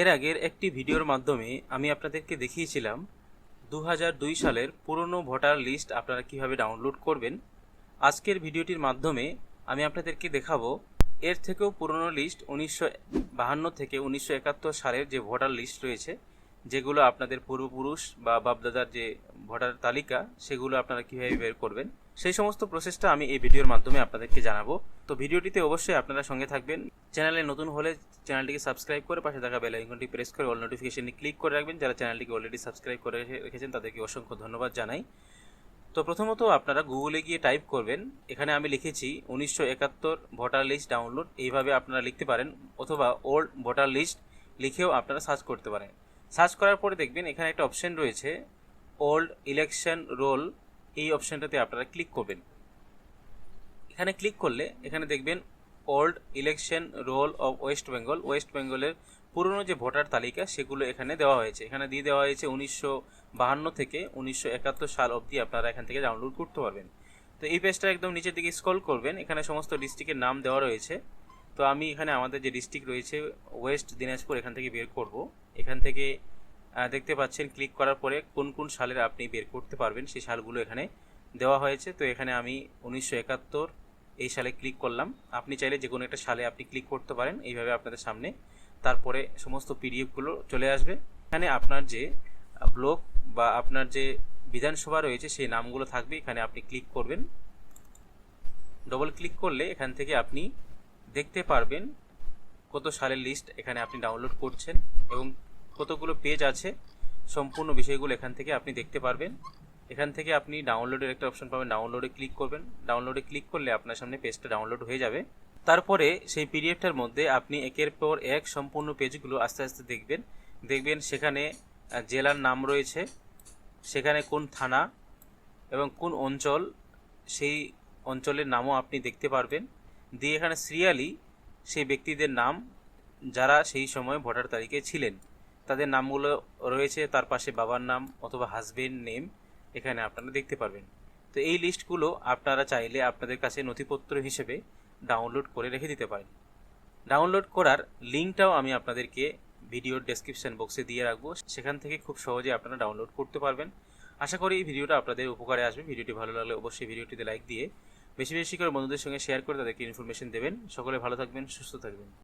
এর আগের একটি ভিডিওর মাধ্যমে আমি আপনাদেরকে দেখিয়েছিলাম দু সালের পুরনো ভোটার লিস্ট আপনারা কীভাবে ডাউনলোড করবেন। আজকের ভিডিওটির মাধ্যমে আমি আপনাদেরকে দেখাবো এর থেকেও পুরনো লিস্ট উনিশশো থেকে উনিশশো একাত্তর সালের যে ভোটার লিস্ট রয়েছে, যেগুলো আপনাদের পূর্বপুরুষ বা বাপদাদার যে ভোটার তালিকা, সেগুলো আপনারা কীভাবে বের করবেন। সেই সমস্ত প্রসেসটা আমি এই ভিডিওর মাধ্যমে আপনাদেরকে জানাব। তো ভিডিওটিতে অবশ্যই আপনারা সঙ্গে থাকবেন। চ্যানেলে নতুন হলে চ্যানেলটিকে সাবস্ক্রাইব করে পাশে থাকা বেল আইকনটি প্রেস করে অল নোটিফিকেশনে ক্লিক করে রাখবেন। যারা চ্যানেলটিকে অলরেডি সাবস্ক্রাইব করে রেখেছেন, তাদেরকে অসংখ্য ধন্যবাদ জানাই। তো প্রথমত আপনারা গুগলে গিয়ে টাইপ করবেন। এখানে আমি লিখেছি উনিশশো একাত্তর ভোটার লিস্ট ডাউনলোড। এইভাবে আপনারা লিখতে পারেন, অথবা ওল্ড ভোটার লিস্ট লিখেও আপনারা সার্চ করতে পারেন। সার্চ করার পরে দেখবেন এখানে একটা অপশন রয়েছে, ওল্ড ইলেকশন রোল। এই অপশনটাতে আপনারা ক্লিক করবেন। এখানে ক্লিক করলে এখানে দেখবেন old election roll of West Bengal West বেঙ্গলের পুরনো যে ভোটার তালিকা সেগুলো এখানে দেওয়া হয়েছে। এখানে দিয়ে দেওয়া হয়েছে উনিশশো বাহান্ন থেকে উনিশশো একাত্তর সাল অবধি আপনারা এখান থেকে ডাউনলোড করতে পারবেন। তো এই পেজটা একদম নিচের দিকে স্ক্রল করবেন, এখানে সমস্ত ডিস্ট্রিক্টের নাম দেওয়া রয়েছে। তো আমি এখানে আমাদের যে ডিস্ট্রিক্ট রয়েছে ওয়েস্ট দিনাজপুর এখান থেকে বের করব। এখান থেকে দেখতে পাচ্ছেন ক্লিক করার পরে কোন কোন সালের আপনি বের করতে পারবেন, সেই সালগুলো এখানে দেওয়া হয়েছে। তো এখানে আমি উনিশশো একাত্তর এই সালে ক্লিক করলাম। আপনি চাইলে যে কোনো একটা সালে আপনি ক্লিক করতে পারেন, এইভাবে আপনাদের সামনে। তারপরে সমস্ত পিডিএফগুলো চলে আসবে। এখানে আপনার যে ব্লক বা আপনার যে বিধানসভা রয়েছে, সেই নামগুলো থাকবে। এখানে আপনি ক্লিক করবেন। ডবল ক্লিক করলে এখান থেকে আপনি দেখতে পারবেন কত সালের লিস্ট এখানে আপনি ডাউনলোড করছেন এবং কতগুলো পেজ আছে। সম্পূর্ণ বিষয়গুলো এখান থেকে আপনি দেখতে পারবেন। এখান থেকে আপনি ডাউনলোডের একটা অপশন পাবেন ডাউনলোডে ক্লিক করবেন। ডাউনলোডে ক্লিক করলে আপনার সামনে পেজটা ডাউনলোড হয়ে যাবে। তারপরে সেই পিডিএফটার মধ্যে আপনি একের পর এক সম্পূর্ণ পেজগুলো আস্তে আস্তে দেখবেন। দেখবেন সেখানে জেলার নাম রয়েছে, সেখানে কোন থানা এবং কোন অঞ্চল, সেই অঞ্চলের নামও আপনি দেখতে পারবেন। দিয়ে এখানে সিরিয়ালি সেই ব্যক্তিদের নাম, যারা সেই সময় ভোটার তারিখে ছিলেন, তাদের নামগুলো রয়েছে, তার পাশে বাবার নাম অথবা হাজবেন্ড নেম এখানে আপনারা দেখতে পারবেন। তো এই লিস্টগুলো আপনারা চাইলে আপনাদের কাছে নথিপত্র হিসেবে ডাউনলোড করে রেখে দিতে পারেন। ডাউনলোড করার লিঙ্কটাও আমি আপনাদেরকে ভিডিওর ডেসক্রিপশন বক্সে দিয়ে রাখব। সেখান থেকে খুব সহজে আপনারা ডাউনলোড করতে পারবেন। আশা করি এই ভিডিওটা আপনাদের উপকারে আসবে। ভিডিওটি ভালো লাগলে অবশ্যই ভিডিওটিতে লাইক দিয়ে বেশি বেশি করে বন্ধুদের সঙ্গে শেয়ার করে তাদেরকে ইনফরমেশন দেবেন। সকলে ভালো থাকবেন, সুস্থ থাকবেন।